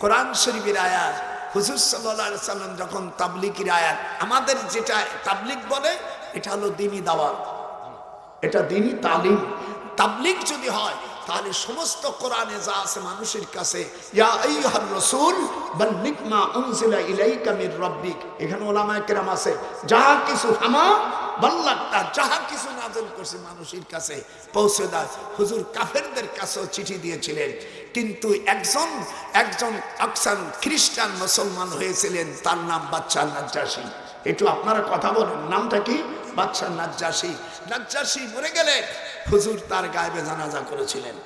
কোরআন শরীফের আয়াত, হুজুর সাল্লাহ সাল্লাম যখন তাবলিকের আয়াত, আমাদের যেটা তাবলিক বলে, এটা হলো দিনী দাওয়াত। এটা দিনই তালিম। তাবলিক যদি হয়, তাহলে সমস্ত কোরআনে যা আছে মানুষের কাছে এখানে ওলামায়ে কেরাম আছে যাহা কিছু হামা মানুষের কাছে পৌঁছে হুজুর কাছেও চিঠি দিয়েছিলেন। কিন্তু একজন একজন খ্রিস্টান মুসলমান হয়েছিলেন, তার নাম বাচ্চা নাজ্জাসী। একটু আপনারা কথা বলেন, নামটা কি? বাচ্চা নাজ্জাসী। নাজ্জাসী মরে গেলেন হুজুর তার গায়েবে জানাজা করেছিলেন।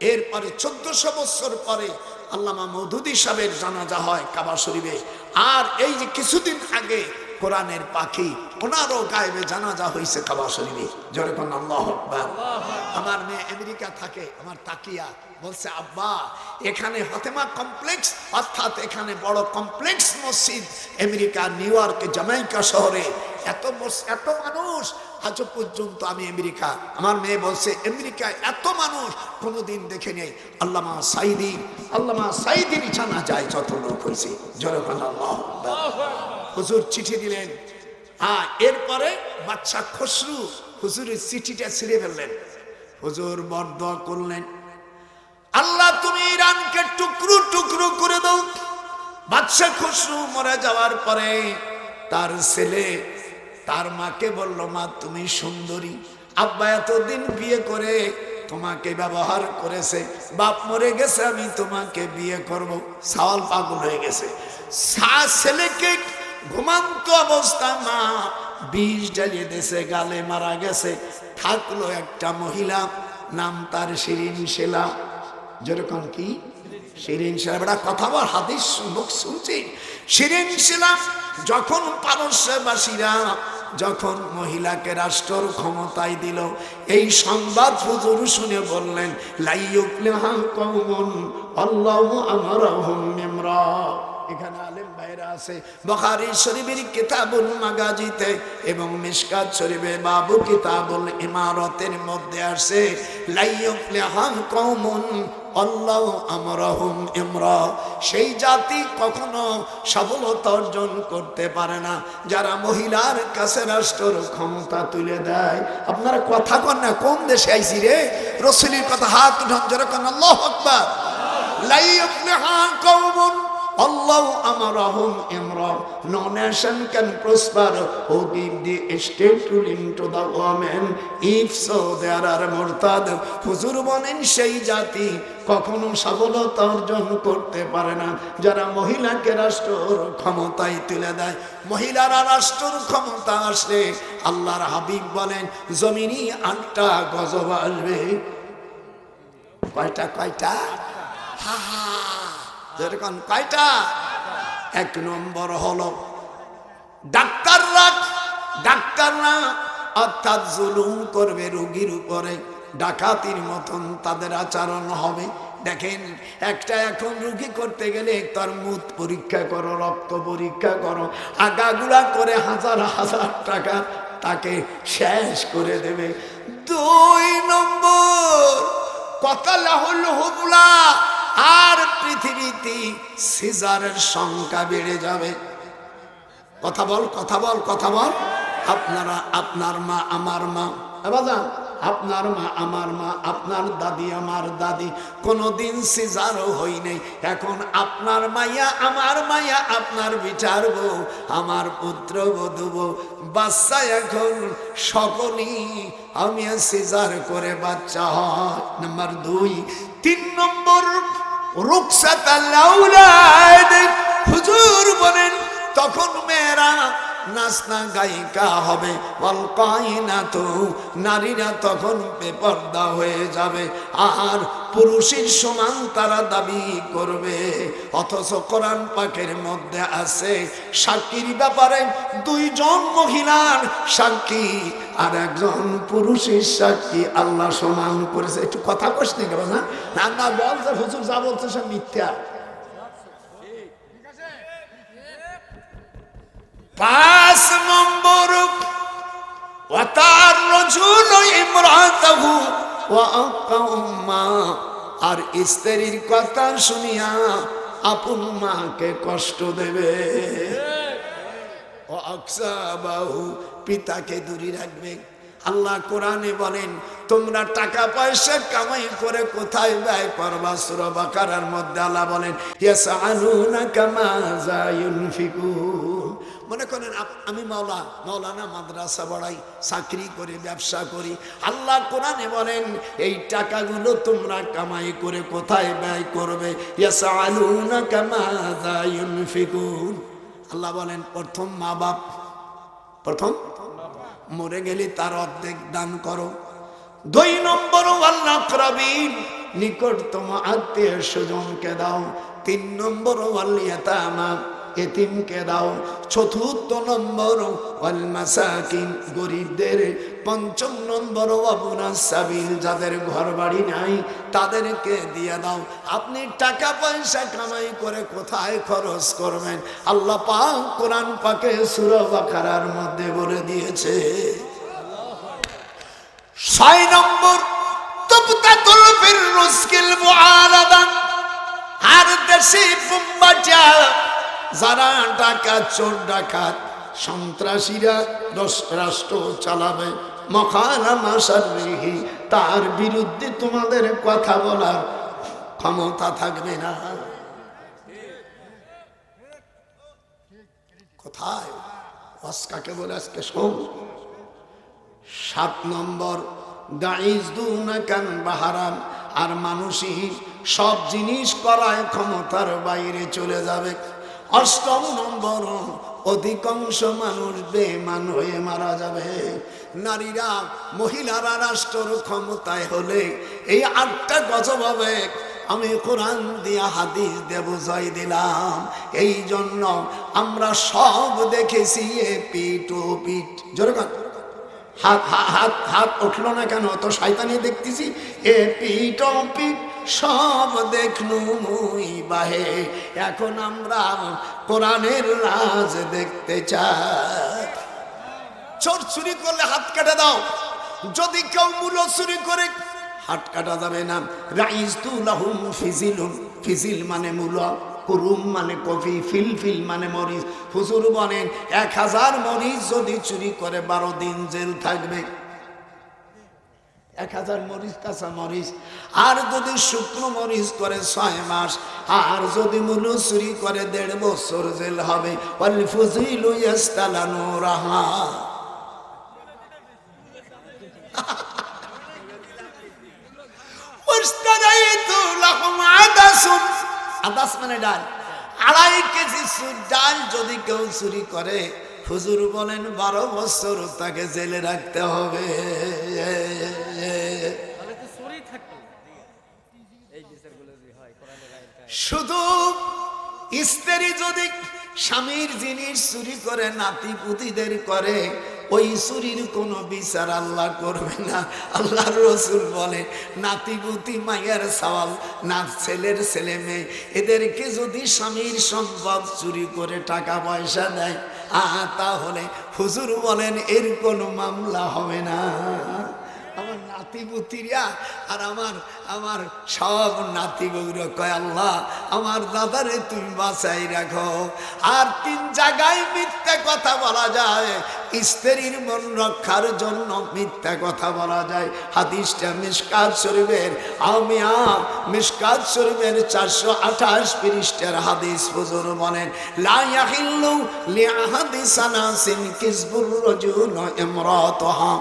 এরপরে চোদ্দশো বছর পরে আল্লামা মৌদুদি সাহেবের জানাজা হয় কাবা শরীফে। আর এই যে কিছুদিন আগে কোরআনের পাখি, ওনারও গায়েবে জানাজা হয়েছে কাবা শরীফে। যেরকম আল্লাহ আমার মেয়ে আমেরিকা থাকে, আমার তাকিয়া বলছে, আব্বা, এখানে হতেমা কমপ্লেক্স, অর্থাৎ এখানে বড় কমপ্লেক্স মসজিদ আমেরিকা, নিউ ইয়র্ক জামাইকা শহরে। এত এত মানুষ, আজ পর্যন্ত আমি আমেরিকা। আমার মেয়ে বলছে, আমেরিকায় এত মানুষ, কোনোদিন দেখে নেই। আল্লামা সাইদি, আল্লামা সাইদির জানা যায় যত লোক হয়েছে জয়খান আল্লাহ। হুজুর চিঠি দিলেন। হ্যাঁ এরপরে বাচ্চা খসরু হুজুরের চিঠিটা ছিঁড়ে ফেললেন। হুজুর বর্দ করলেন, আল্লাহ, তুমি ইরানকে টুকরো টুকরো করে দাও। বাদশা খসরু মরে যাওয়ার পরে তার ছেলে তার মাকে বলল, মা, তুমি সুন্দরী। আব্বা এতদিন বিয়ে করে তোমাকে ব্যবহার করেছে। বাপ মরে গেছে, আমি তোমাকে বিয়ে করব। সাওয়াল পাগল হয়ে গেছে। ছেলেকে ঘুমান্ত অবস্থা, মা বিষ জ্বালিয়ে দেশে গালে মারা গেছে। থাকল একটা মহিলা, নাম তার শিরিন শিলা। যেরকম কি? শিরিন শিলা, বেটা কথা বল, হাদিস লোক শুনছি। শিরিন শিলা, যখন পারস্যবাসীরা যখন মহিলাকে রাষ্ট্র ক্ষমতায় দিল, এই সংবাদ হুজুর শুনে বললেন লাইয়ুফলিহা কওমুন, আল্লাহু আমারাহুম মিমরা। এখানে আলেম ভাইরা আছে। বখারি শরীফের কিতাবুল মাগাজিতে এবং মিশকাত শরীফে বাবু কিতাবুল ইমারতের মধ্যে আসে লাইয়ুফলিহান কওমুন আল্লাহ আমরাহুম ইমরা সেই জাতি কখনো সফলতা অর্জন করতে পারে না। যারা মহিলার কাছে রাষ্ট্র ক্ষমতা তুলে দেয়, আপনারা কথা কন না, কোন দেশে আইছি রে? রসুলির কথা হাত উঠান যেরকম আল্লাহ আকবার লাইয়ুফলিহান কওমুন Allah amarahum imra. No nation can prosper who give the state ruling to the woman. If so, there are murtad. হুজুর বলেন সেই জাতি কখনো সফলতা অর্জন করতে পারে না যারা মহিলাকে রাষ্ট্র ক্ষমতায় তুলে দেয় মহিলারা রাষ্ট্র ক্ষমতা আসলে আল্লাহর হাবিব বলেন জমিনি আটটা গজব আসবে কয়টা কয়টা হা হা যেরকম কয়টা? এক নম্বর হলো ডাক্তাররা ডাক্তাররা অর্থাৎ জুলুম করবে রোগীর উপরে, ডাকাতির মতন তাদের আচরণ হবে। দেখেন, একটা এখন রুগী করতে গেলে তার মুদ পরীক্ষা করো, রক্ত পরীক্ষা করো আগাগুড়া করে হাজার হাজার টাকা তাকে শেষ করে দেবে। দুই নম্বর, কথা লাহুল হুবলা আর পৃথিবীতে সিজারের সংখ্যা বেড়ে যাবে। কথা বল কথা বল কথা বল। আপনারা, আপনার মা, আমার মা। বাজান, আপনার মা, আমার মা, আপনার দাদি, আমার দাদি। কোনোদিন সিজারও হই নাই। এখন আপনার মাইয়া আমার মাইয়া আপনার বিচার বউ আমার পুত্র বধু বউ বাচ্চা এখন সকলই আমি সিজার করে বাচ্চা হয়। নাম্বার দুই, তিন নম্বর রুকসাত হুজুর বলেন তখন মেয়েরা নাচনা গায়িকা হবে। না তো নারীরা তখন বেপর্দা হয়ে যাবে। আর পুরুষের সমান তারা দাবি করবে। অথচ কোরআন পাকের মধ্যে আছে সাক্ষীর ব্যাপারে দুইজন মহিলার সাক্ষী আর একজন পুরুষের সাক্ষী আল্লাহ সমান করেছে। একটু কথা কস নি, না না বলছে হুজুর যা বলছে সব মিথ্যা। পাঁচ নম্বর ওয়াতার রজুল আর স্ত্রীর কথা শুনিয়া আপন মাকে কষ্ট দেবে। বাহু পিতাকে দূরে রাখবে। আল্লাহ কোরআনে বলেন, তোমরা টাকা পয়সা কামাই করে কোথায় ব্যয় করবা? সূরা বাকারার মধ্যে আল্লাহ বলেন, ইয়াসআলুনাকা মাযা ইউনফিকুন। মনে করেন আমি মাওলা, মাওলানা মাদ্রাসা বাড়াই চাকরি করি, ব্যবসা করি। আল্লাহ কোরআনে বলেন, এই টাকাগুলো তোমরা কামাই করে কোথায় ব্যয় করবে? আল্লাহ বলেন, প্রথম মা বাপ, প্রথম মরে গেলে তার অর্ধেক দান করো। দুই নম্বর আল্লাহ প্রবীণ নিকটতম আত্মীয় স্বজনকে দাও। তিন নম্বর আল্লিয়াতামা এতিমকে দাও। চতুর্থ নম্বর গরিবদের। পঞ্চম নম্বর যাদের ঘর বাড়ি নাই, তাদেরকে দিয়ে দাও। আপনি টাকা পয়সা কামাই করে কোথায় খরচ করবেন? আল্লাহ কোরআন পাকে সূরা বাকারার মধ্যে বলে দিয়েছে। ছয় নম্বর আর দেশে বুম্বাচা যারা ডাকাত, চোর ডাকাত, সন্ত্রাসীরা রাষ্ট্র চালাবে। মখালামা সারিহি তার বিরুদ্ধে তোমাদের কথা বলার ক্ষমতা থাকবে না। কোথায়? অস্কাকে বলে আজকে? শোন। সাত নম্বর দুনাকান বাহারান, আর মানুষই সব জিনিস করায় ক্ষমতার বাইরে চলে যাবে। অষ্টম নম্বর, অধিকাংশ মানুষ বেমান হয়ে মারা যাবে। নারীরা, মহিলারা রাষ্ট্র ক্ষমতায় হলে এই আটটা গজব হবে। আমি কোরআন দিয়া হাদিস দেব জয় দিলাম এই জন্য আমরা সব দেখেছি এ পিঠ ও পিঠ। জোরে কর। হাত হাত হাত উঠল না কেন? তো শয়তানি দেখতেছি, এ ও পিট সব দেখলু মুই বাহে। এখন আমরা কোরআনের রাজ দেখতে চাই। চোর চুরি করলে হাত কেটে দাও। যদি কেউ মূল্য চুরি করে, হাত কাটা যাবে না। রাইস তু লাহুম ফিজিলুন ফিজিল মানে মূল। কুরুম মানে কফি, ফিল ফিল মানে মরিচ। হুজুর বলেন, এক হাজার মরিচ যদি চুরি করে বারো দিন জেল থাকবে। এক হাজার মরিচ, কাঁচা মরিচ। আর যদি শুকনো মরিচ করে ছয় মাস, আর যদি মূল চুরি করে দেড় বছর জেল হবে। ইয়াস্তালানু আদাস মানে ডাল। আড়াই কেজি ডাল যদি কেউ চুরি করে হুজুর বলেন বারো বছর তাকে জেলে রাখতে হবে। শুধু স্ত্রী যদি স্বামীর জিনিস চুরি করে নাতি পুতিদের করে ওই চুরির কোনো বিচার আল্লাহ করবে না। আল্লাহর রসুল বলে নাতি পুতি মায়ের সওয়াল, না ছেলের ছেলে মেয়ে। এদেরকে যদি স্বামীর সম্পদ চুরি করে টাকা পয়সা দেয় আহা তাহলে হুজুর বলেন, এর কোনো মামলা হবে না। নাতি আর আমার আমার সব নাতি গৌর কয়, আল্লাহ, আমার দাদারে তুমি বাঁচাই রাখো। আর তিন জায়গায় মিথ্যা কথা বলা যায়। স্ত্রীর মন রক্ষার জন্য মিথ্যা কথা বলা যায়। হাদিসটা মিসকাত শরীফের, আমিয়া মিসকাত শরীফের চারশো আঠাশ পৃষ্ঠার হাদিস হুজুর বলেন, লা ইয়াহিল্লু লিআহাদিসানা সিন কিসবুর রাজুল ইমরাতাহা।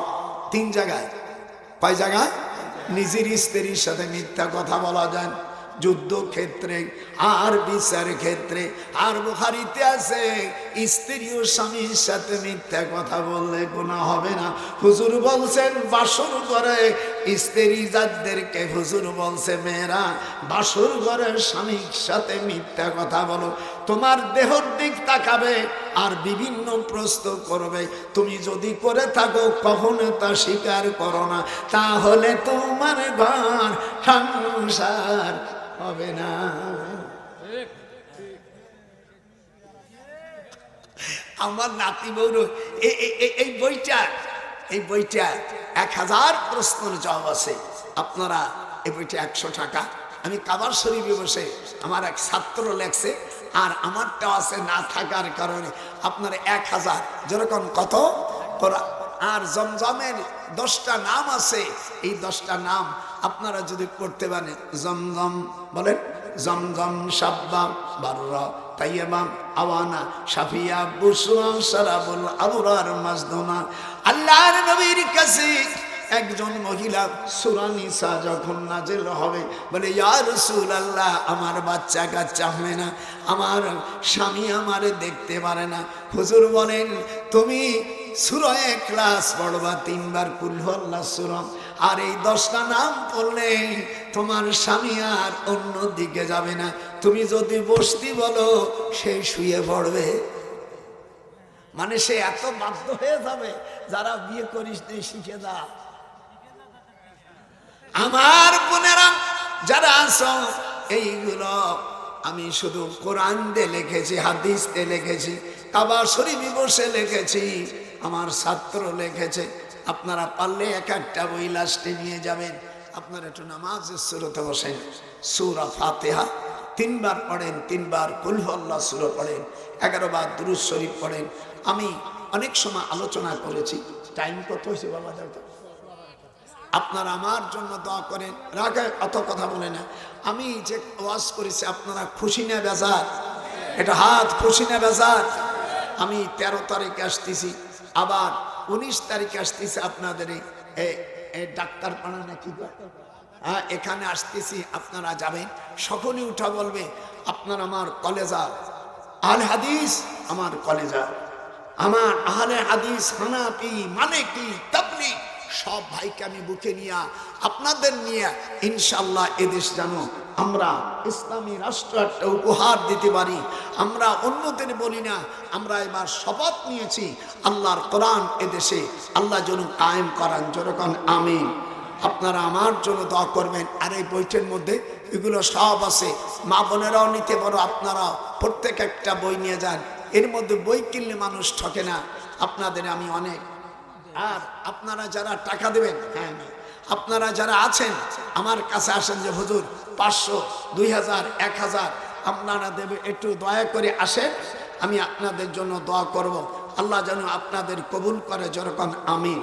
তিন জায়গায়। কয় জায়গায়? নিজের স্ত্রীর সাথে মিথ্যা কথা বলা যায়। যুদ্ধ ক্ষেত্রে, আর বিচার ক্ষেত্রে, আর বুখারিতে আছে, স্ত্রী ও স্বামীর সাথে মিথ্যা কথা বললে কোনো হবে না। হুজুর বলছেন বাসন করে স্ত্রী যাদেরকে হুজুর বলছে, মেয়েরা, বাসর ঘরে স্বামীর সাথে মিথ্যা কথা বলো। তোমার দেহর দিক তাকাবে আর বিভিন্ন প্রশ্ন করবে। তুমি যদি করে থাকো, কখনো তা স্বীকার করো না। তাহলে তোমার ঘর সংসার হবে না। আমার নাতি বৌর এই বইটা এই বইটা এক হাজার প্রশ্নের জবাব আছে। আপনারা এই বইটা একশো টাকা। আমি কাবার শরীফে বসে আমার এক ছাত্র লেখছে, আর আমারটাও আছে না থাকার কারণে আপনার এক হাজার। যেরকম কত? আর জমজমের দশটা নাম আছে। এই দশটা নাম আপনারা যদি পড়তে পারেন, জমজম বলেন, জমজম সাব্বা বাররা তাইয়াবাম আওয়ানা সাফিয়া বুসরা সারাবুল আবরার মাজদুনা আল্লাহর নবীর কাছে একজন মহিলা সুরানিসা যখন নাজেল হবে, বলে ইয়ার রসুল আল্লাহ আমার বাচ্চা কাচ্চা হয় না, আমার স্বামী আমারে দেখতে পারে না। হুজুর বলেন, তুমি সুরয়ে ক্লাস পড়বা, তিনবার কুল্লাহ সুরম আর এই দশটা নাম পড়লে তোমার স্বামী আর অন্য দিকে যাবে না। তুমি যদি বসতি বলো, সে শুয়ে পড়বে। মানে সে এত বাধ্য হয়ে যাবে, যারা বিয়ে করিস নি, শিখে দা আমার বোনেরা, যারা আছো, এইগুলো আমি শুধু কোরআন দিয়ে লিখেছি, হাদিস দিয়ে লিখেছি, কাবা শরীফে বসে লিখেছি, আমার ছাত্র লিখেছে। আপনারা পারলে এক একটা বই লাস্টে নিয়ে যাবেন। আপনারা একটু নামাজের সুরতে বসেন। সুরা ফাতেহা, তিনবার পড়েন, তিনবার কুলহল্লা সুর পড়েন, এগারো বার দুরুজ শরীফ পড়েন। আমি অনেক সময় আলোচনা করেছি। টাইম কত হয়েছে বাবা দেখো আপনারা আমার জন্য দোয়া করেন। রাগে অত কথা বলে না। আমি যে ওয়াজ করেছি, আপনারা খুশি না বেজার? এটা হাত খুশি না বেজার? আমি তেরো তারিখে আসতেছি। আবার উনিশ তারিখে আসতেছি আপনাদের এই- এই- এই ডাক্তার পাড়া নাকি হ্যাঁ এখানে আসতেছি, আপনারা যাবেন। সকলেই উঠা বলবে, আপনার আমার কলেজা। আল হাদিস, আমার কলেজা। আমার আহলে হাদিস হানাপি মালিকি, তাবলিগ সব ভাইকে আমি বুকে নিয়ে, আপনাদের নিয়ে ইনশাল্লাহ এদেশ যেন আমরা ইসলামী রাষ্ট্র একটা উপহার দিতে পারি। আমরা অন্যদের বলি না, আমরা এবার শপথ নিয়েছি আল্লাহর কোরআন এদেশে। আল্লাহ যেন কায়েম করান যেরকম আমিন। আপনারা আমার জন্য দোয়া করবেন, আর এই বইটির মধ্যে এগুলো সব আছে। মা বোনেরাও নিতে পারো আপনারা প্রত্যেক একটা বই নিয়ে যান। এর মধ্যে বই কিনলে মানুষ ঠকে না। আপনাদের আমি অনেক। আর আপনারা যারা টাকা দেবেন হ্যাঁ আপনারা যারা আছেন, আমার কাছে আসেন যে, হুজুর, পাঁচশো, দুই হাজার, এক হাজার, আপনারা দেবে, একটু দয়া করে আসেন, আমি আপনাদের জন্য দোয়া করব। আল্লাহ যেন আপনাদের কবুল করে যেরকম আমি।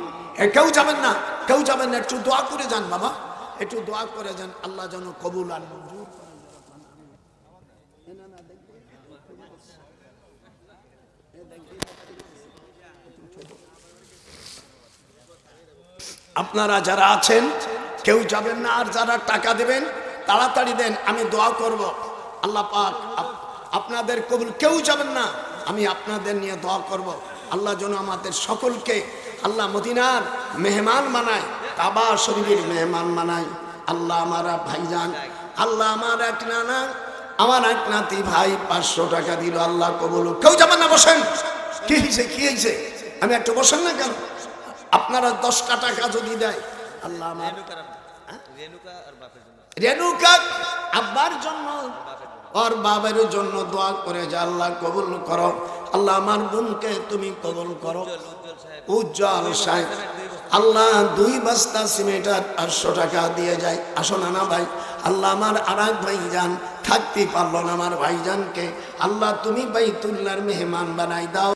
কেউ যাবেন না, কেউ যাবেন না, একটু দোয়া করে যান বাবা। একটু দোয়া করে যান, আল্লাহ যেন কবুল আর আপনারা যারা আছেন, কেউ যাবেন না আর যারা টাকা দেবেন, তাড়াতাড়ি দেন, আমি দোয়া করব। আল্লাহ পাক, আপ- আপনাদের কবুল, কেউ যাবেন না, আমি আপনাদের নিয়ে দোয়া করব। আল্লাহ যেন আমাদের সকলকে, আল্লাহ মদিনার মেহমান মানায় কাবা শরীফের মেহমান মানায় আল্লাহ আমার ভাইজান, আল্লাহ আমার এক নানা, আমার এক নাতি ভাই পাঁচশো টাকা দিল, আল্লাহ কবুল কেউ যাবেন না, বসেন। কি হয়েছে কি হয়েছে আমি একটু বসেন না কেন? আপনারা দশটা টাকা যদি দেয় আল্লাহ আমার রেণুকা রেণুকা আব্বার জন্য ওর বাবার জন্য দোয়া করে যে আল্লাহ কবুল করো। আল্লাহ আমার বোনকে তুমি কবুল করো। উজ্জ্বল সাহেব। আল্লাহ দুই বস্তা সিমেন্টার আটশো টাকা দিয়ে যায়। আসো না না ভাই আল্লাহ আমার আর এক ভাইজান থাকতে পারল না আমার ভাইজানকে। আল্লাহ তুমি বাইতুল্লার মেহমান বানাই দাও।